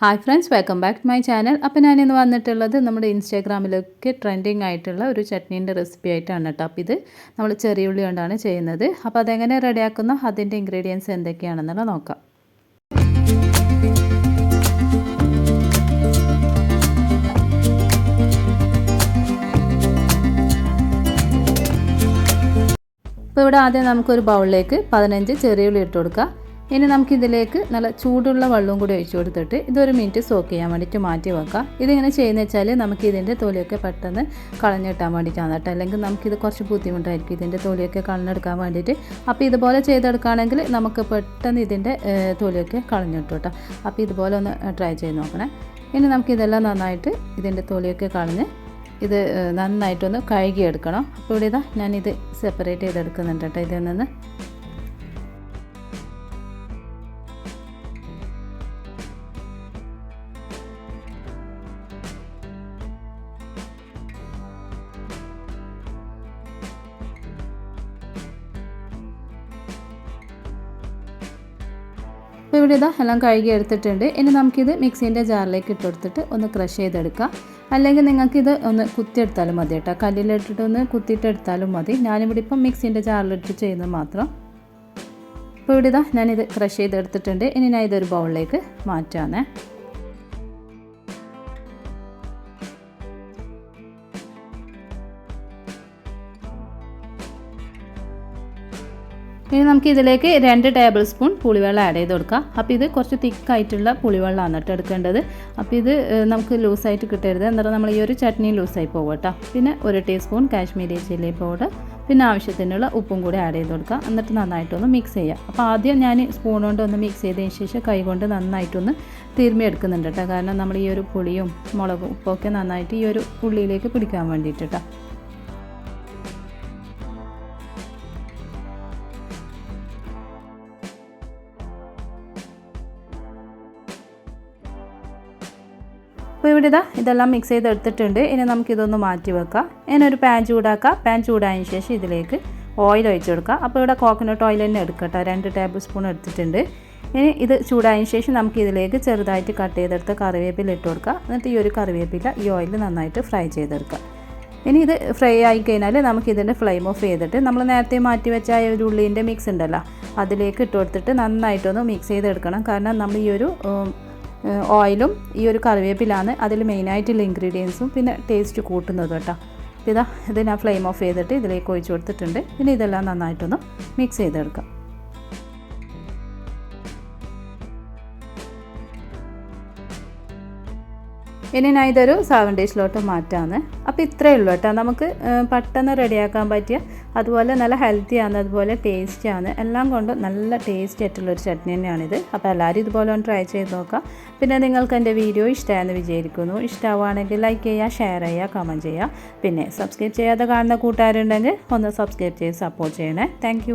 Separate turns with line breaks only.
Hi friends welcome back to my channel അപ്പോൾ ഞാനിന്ന് വന്നിട്ടുള്ളത് നമ്മുടെ ഇൻസ്റ്റാഗ്രാമിലൊക്കെ ട്രെൻഡിങ് ആയിട്ടുള്ള ഒരു ചട്നീന്റെ റെസിപ്പി ആയിട്ടാണ് കേട്ടോ. അപ്പോൾ ഇത് നമ്മൾ ചെറിയ ഉള്ളി കൊണ്ടാണ് ചെയ്യുന്നത്. അപ്പോൾ അതെങ്ങനെ റെഡിയാക്കുന്ന അതിന്റെ ഇൻഗ്രീഡിയൻസ് എന്തൊക്കെയാണെന്നുള്ള നോക്കാം. അപ്പോൾ ഇവിടെ ആദ്യം നമുക്കൊരു ബൗളിലേക്ക് പതിനഞ്ച് ചെറിയ ഉള്ളി ഇട്ട് കൊടുക്കാം. ഇനി നമുക്ക് ഇതിലേക്ക് നല്ല ചൂടുള്ള വെള്ളവും കൂടി ഒഴിച്ചു കൊടുത്തിട്ട് ഇതൊരു മിനിറ്റ് സോക്ക് ചെയ്യാൻ വേണ്ടിയിട്ട് മാറ്റി വെക്കാം. ഇതിങ്ങനെ ചെയ്യുന്ന വെച്ചാൽ നമുക്ക് ഇതിന്റെ തൊലിയൊക്കെ പെട്ടെന്ന് കളഞ്ഞിട്ടാൻ വേണ്ടിയിട്ടാണ് കേട്ടോ. അല്ലെങ്കിൽ നമുക്കിത് കുറച്ച് ബുദ്ധിമുട്ടായിരിക്കും ഇതിന്റെ തൊലിയൊക്കെ കളഞ്ഞെടുക്കാൻ വേണ്ടിയിട്ട്. അപ്പോൾ ഇതുപോലെ ചെയ്തെടുക്കുകയാണെങ്കിൽ നമുക്ക് പെട്ടെന്ന് ഇതിന്റെ തൊലിയൊക്കെ കളഞ്ഞിട്ടു കേട്ടോ. അപ്പോൾ ഇതുപോലെ ഒന്ന് ട്രൈ ചെയ്ത് നോക്കണേ. ഇനി നമുക്കിതെല്ലാം നന്നായിട്ട് ഇതിന്റെ തൊലിയൊക്കെ കളഞ്ഞ് ഇത് നന്നായിട്ടൊന്ന് കഴുകിയെടുക്കണം. അപ്പോൾ ഇവിടെ ഇതാ ഞാനിത് സെപ്പറേറ്റ് ചെയ്തെടുക്കുന്നുണ്ട് കേട്ടോ ഇതിൽ നിന്ന്. അപ്പോൾ ഇവിടെ ഇതാ എല്ലാം കഴുകി എടുത്തിട്ടുണ്ട്. ഇനി നമുക്കിത് മിക്സീന്റെ ജാറിലേക്ക് ഇട്ട് കൊടുത്തിട്ട് ഒന്ന് ക്രഷ് ചെയ്തെടുക്കാം. അല്ലെങ്കിൽ നിങ്ങൾക്കിത് ഒന്ന് കുത്തിയെടുത്താലും മതി കേട്ടോ. കല്ലിലിട്ടിട്ട് ഒന്ന് കുത്തിയിട്ടെടുത്താലും മതി. ഞാനിവിടെ ഇപ്പം മിക്സീന്റെ ജാറിലിട്ട് ചെയ്യുന്നത് മാത്രം. ഇപ്പോൾ ഇവിടെ ഇതാ ഞാനിത് ക്രഷ് ചെയ്തെടുത്തിട്ടുണ്ട്. ഇനി ഞാൻ ഇതൊരു ബൗളിലേക്ക് മാറ്റാമേ ഇനി നമുക്ക് ഇതിലേക്ക് രണ്ട് ടേബിൾ സ്പൂൺ പുളിവെള്ളം ആഡ് ചെയ്ത് കൊടുക്കാം. അപ്പോൾ ഇത് കുറച്ച് തിക്കായിട്ടുള്ള പുളിവെള്ളമാണ് കേട്ടോ എടുക്കേണ്ടത്. അപ്പോൾ ഇത് നമുക്ക് ലൂസായിട്ട് കിട്ടരുത്. എന്നിട്ട് നമ്മൾ ഈ ഒരു ചട്നി ലൂസായി പോകും കേട്ടോ. പിന്നെ ഒരു ടീസ്പൂൺ കാശ്മീരി ചില്ലി പൗഡർ പിന്നെ ആവശ്യത്തിനുള്ള ഉപ്പും കൂടി ആഡ് ചെയ്ത് കൊടുക്കുക എന്നിട്ട് നന്നായിട്ടൊന്ന് മിക്സ് ചെയ്യുക അപ്പോൾ ആദ്യം ഞാൻ സ്പൂൺ കൊണ്ട് ഒന്ന് മിക്സ് ചെയ്തതിന് ശേഷം കൈ കൊണ്ട് നന്നായിട്ടൊന്ന് തിരുമ്മിയെടുക്കുന്നുണ്ട് കേട്ടോ. കാരണം നമ്മൾ ഈ ഒരു പുളിയും മുളകും ഉപ്പൊക്കെ നന്നായിട്ട് ഈ ഒരു ഉള്ളിയിലേക്ക് പിടിക്കാൻ വേണ്ടിയിട്ട് കേട്ടോ. അപ്പോൾ ഇവിടെ ഇതാ ഇതെല്ലാം മിക്സ് ചെയ്ത് എടുത്തിട്ടുണ്ട് ഇനി നമുക്കിതൊന്ന് മാറ്റി വെക്കാം. ഇനി ഒരു പാൻ ചൂടാക്കാം. പാൻ ചൂടായതിന് ശേഷം ഇതിലേക്ക് ഓയിൽ ഒഴിച്ച് കൊടുക്കുക അപ്പോൾ ഇവിടെ കോക്കനട്ട് ഓയിൽ തന്നെ എടുക്കട്ടോ രണ്ട് ടേബിൾ സ്പൂൺ എടുത്തിട്ടുണ്ട്. ഇനി ഇത് ചൂടായതിന് ശേഷം നമുക്ക് ഇതിലേക്ക് ചെറുതായിട്ട് കട്ട് ചെയ്തെടുത്ത് കറിവേപ്പില ഇട്ട് കൊടുക്കുക എന്നിട്ട് ഈ ഒരു കറിവേപ്പില ഈ ഓയിൽ നന്നായിട്ട് ഫ്രൈ ചെയ്തെടുക്കുക ഇനി ഇത് ഫ്രൈ ആയി കഴിഞ്ഞാൽ നമുക്ക് ഇതിന്റെ ഫ്ലെയിം ഓഫ് ചെയ്തിട്ട് നമ്മൾ നേരത്തെ മാറ്റി വെച്ച ഒരു ഉള്ളീന്റെ മിക്സ് ഉണ്ടല്ലോ അതിലേക്ക് ഇട്ട് കൊടുത്തിട്ട് നന്നായിട്ടൊന്ന് മിക്സ് ചെയ്തെടുക്കണം. കാരണം നമ്മൾ ഈ ഒരു ഓയിലും ഈ ഒരു കറിവേപ്പിലാണ് അതിൽ മെയിനായിട്ടുള്ള ഇൻഗ്രീഡിയൻസും പിന്നെ ടേസ്റ്റ് കൂട്ടുന്നത് കേട്ടോ. ഇതാ ഇത് ഞാൻ ഫ്ലെയിം ഓഫ് ചെയ്തിട്ട് ഇതിലേക്ക് ഒഴിച്ചു കൊടുത്തിട്ടുണ്ട്. പിന്നെ ഇതെല്ലാം നന്നായിട്ടൊന്ന് മിക്സ് ചെയ്തെടുക്കാം. ഇനി ഞാൻ ഇതൊരു സാവൻ ഡേയ്സിലോട്ട് മാറ്റാമെന്ന് അപ്പോൾ ഇത്രയേ ഉള്ളൂ കേട്ടോ. നമുക്ക് പെട്ടെന്ന് റെഡിയാക്കാൻ പറ്റിയ അതുപോലെ നല്ല ഹെൽത്തി ആണ് അതുപോലെ ടേസ്റ്റി ആണ് എല്ലാം കൊണ്ടും നല്ല ടേസ്റ്റി ആയിട്ടുള്ളൊരു ചട്നി തന്നെയാണിത്. അപ്പോൾ എല്ലാവരും ഇതുപോലെ ഒന്ന് ട്രൈ ചെയ്ത് നോക്കാം. പിന്നെ നിങ്ങൾക്ക് എന്റെ വീഡിയോ ഇഷ്ടമായെന്ന് വിചാരിക്കുന്നു. ഇഷ്ടമാവുകയാണെങ്കിൽ ലൈക്ക് ചെയ്യുക ഷെയർ ചെയ്യുക കമന്റ് ചെയ്യുക. പിന്നെ സബ്സ്ക്രൈബ് ചെയ്യാതെ കാണുന്ന കൂട്ടുകാരുണ്ടെങ്കിൽ ഒന്ന് സബ്സ്ക്രൈബ് ചെയ്ത് സപ്പോർട്ട് ചെയ്യണേ. താങ്ക്